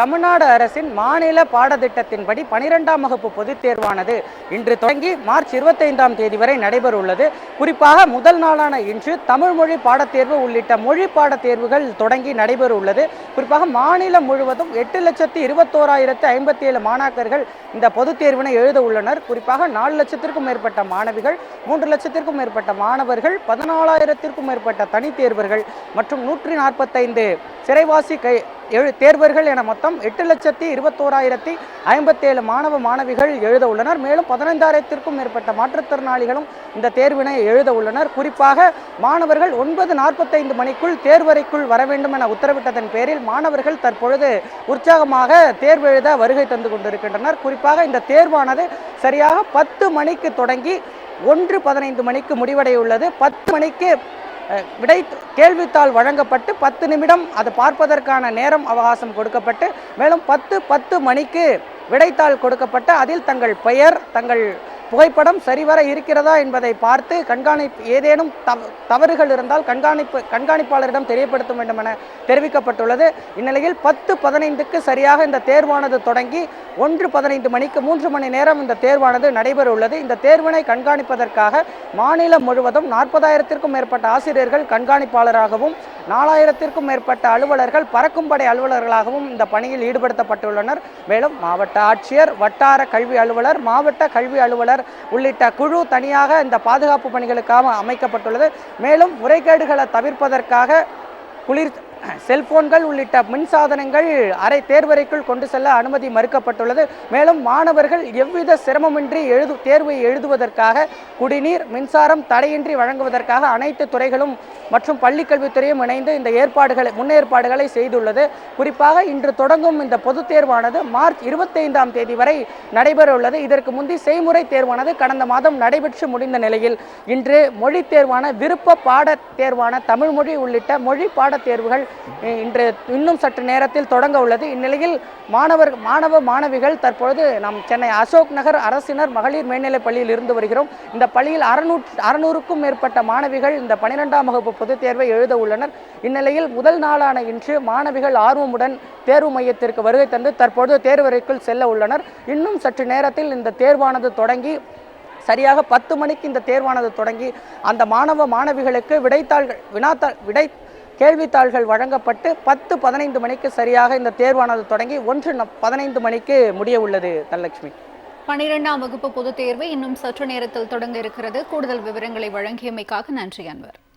தமிழ்நாடு அரசின் மாநில பாடத்திட்டத்தின்படி பனிரெண்டாம் வகுப்பு பொதுத் தேர்வானது இன்று தொடங்கி மார்ச் இருபத்தைந்தாம் தேதி வரை நடைபெற உள்ளது குறிப்பாக முதல் நாளான இன்று தமிழ் மொழி பாடத்தேர்வு உள்ளிட்ட மொழி பாடத்தேர்வுகள் தொடங்கி நடைபெற உள்ளது குறிப்பாக மாநிலம் முழுவதும் எட்டு லட்சத்தி இருபத்தோராயிரத்து ஐம்பத்தி ஏழு மாணாக்கர்கள் இந்த பொதுத் தேர்வினை எழுத உள்ளனர். குறிப்பாக நாலு லட்சத்திற்கும் மேற்பட்ட மாணவிகள் மூன்று லட்சத்திற்கும் மேற்பட்ட மாணவர்கள் பதினாலாயிரத்திற்கும் மேற்பட்ட தனித்தேர்வர்கள் மற்றும் நூற்றி நாற்பத்தைந்து சிறைவாசி கை எழு தேர்வர்கள் என மொத்தம் எட்டு லட்சத்தி இருபத்தோராயிரத்தி ஐம்பத்தேழு மாணவ மாணவிகள் எழுத உள்ளனர். மேலும் பதினைந்தாயிரத்திற்கும் மேற்பட்ட மாற்றுத்திறனாளிகளும் இந்த தேர்வினை எழுத உள்ளனர். குறிப்பாக மாணவர்கள் ஒன்பது நாற்பத்தைந்து மணிக்குள் தேர்வறைக்குள் வர வேண்டும் என உத்தரவிட்டதன் பேரில் மாணவர்கள் தற்பொழுது உற்சாகமாக தேர்வு எழுத வருகை தந்து கொண்டிருக்கின்றனர். குறிப்பாக இந்த தேர்வானது சரியாக பத்து மணிக்கு தொடங்கி ஒன்று பதினைந்து மணிக்கு முடிவடையுள்ளது. பத்து மணிக்கு விடை கேள்வித்தாள் வழங்கப்பட்டு பத்து நிமிடம் அதை பார்ப்பதற்கான நேரம் அவகாசம் கொடுக்கப்பட்டு மேலும் பத்து பத்து மணிக்கு விடைத்தாள் கொடுக்கப்பட்டு அதில் தங்கள் பெயர் தங்கள் புகைப்படம் சரிவர இருக்கிறதா என்பதை பார்த்து கண்காணிப்பு ஏதேனும் தவ- தவறுகள் இருந்தால் கண்காணிப்பு கண்காணிப்பாளரிடம் தெரியப்படுத்த வேண்டும் என தெரிவிக்கப்பட்டுள்ளது. இந்நிலையில் பத்து பதினைந்துக்கு சரியாக இந்த தேர்வானது தொடங்கி ஒன்று பதினைந்து மணிக்கு மூன்று மணி நேரம் இந்த தேர்வானது நடைபெற உள்ளது இந்த தேர்வினை கண்காணிப்பதற்காக மாநிலம் முழுவதும் நாற்பதாயிரத்திற்கும் மேற்பட்ட ஆசிரியர்கள் கண்காணிப்பாளராகவும் நாலாயிரத்திற்கும் மேற்பட்ட அலுவலர்கள் பறக்கும்படை அலுவலர்களாகவும் இந்த பணியில் ஈடுபடுத்தப்பட்டுள்ளனர். மேலும் மாவட்ட ஆட்சியர் வட்டார கல்வி அலுவலர் மாவட்ட கல்வி அலுவலர் உள்ளிட்ட குழு தனியாக இந்த பாதுகாப்பு பணிகளுக்காக அமைக்கப்பட்டுள்ளது. மேலும் முறைகேடுகளை தவிர்ப்பதற்காக குளிர் செல்போன்கள் உள்ளிட்ட மின்சாதனங்கள் அரை தேர்வறைக்குள் கொண்டு செல்ல அனுமதி மறுக்கப்பட்டுள்ளது. மேலும் மாணவர்கள் எவ்வித சிரமமின்றி எழுது தேர்வை எழுதுவதற்காக குடிநீர் மின்சாரம் தடையின்றி வழங்குவதற்காக அனைத்து துறைகளும் மற்றும் பள்ளிக்கல்வித்துறையும் இணைந்து இந்த ஏற்பாடுகளை முன்னேற்பாடுகளை செய்துள்ளது. குறிப்பாக இன்று தொடங்கும் இந்த பொதுத் தேர்வானது மார்ச் இருபத்தைந்தாம் தேதி வரை நடைபெற உள்ளது இதற்கு முந்தி செய்முறை தேர்வானது கடந்த மாதம் நடைபெற்று முடிந்த நிலையில் இன்று மொழி தேர்வான விருப்ப பாடத் தேர்வான தமிழ்மொழி உள்ளிட்ட மொழி பாடத் தேர்வுகள் இன்று இன்னும் சற்று நேரத்தில் தொடங்க உள்ளது. இந்நிலையில் மாணவர் மாணவ மாணவிகள் தற்பொழுது நாம் சென்னை அசோக் நகர் அரசினர் மகளிர் மேல்நிலைப் பள்ளியில் இருந்து வருகிறோம். இந்த பள்ளியில் அறுநூற்று அறுநூறுக்கும் மேற்பட்ட மாணவிகள் இந்த பனிரெண்டாம் வகுப்பு பொதுத் தேர்வை எழுத உள்ளனர். இந்நிலையில் முதல் நாளான இன்று மாணவிகள் ஆர்வமுடன் தேர்வு மையத்திற்கு வருகை தந்து தற்பொழுது தேர்வறைக்குள் செல்ல உள்ளனர். இன்னும் சற்று நேரத்தில் இந்த தேர்வானது தொடங்கி சரியாக பத்து மணிக்கு இந்த தேர்வானது தொடங்கி அந்த மாணவ மாணவிகளுக்கு விடைத்தாள்கள் வினாத்தாள் விடை கேள்வித்தாள்கள் வழங்கப்பட்டு பத்து பதினைந்து மணிக்கு சரியாக இந்த தேர்வானது தொடங்கி ஒன்று ந- பதினைந்து மணிக்கு முடிய உள்ளது தனலட்சுமி. பனிரெண்டாம் வகுப்பு பொதுத் தேர்வு இன்னும் சற்று நேரத்தில் தொடங்க இருக்கிறது. கூடுதல் விவரங்களை வழங்கியமைக்காக நன்றி அன்வர்.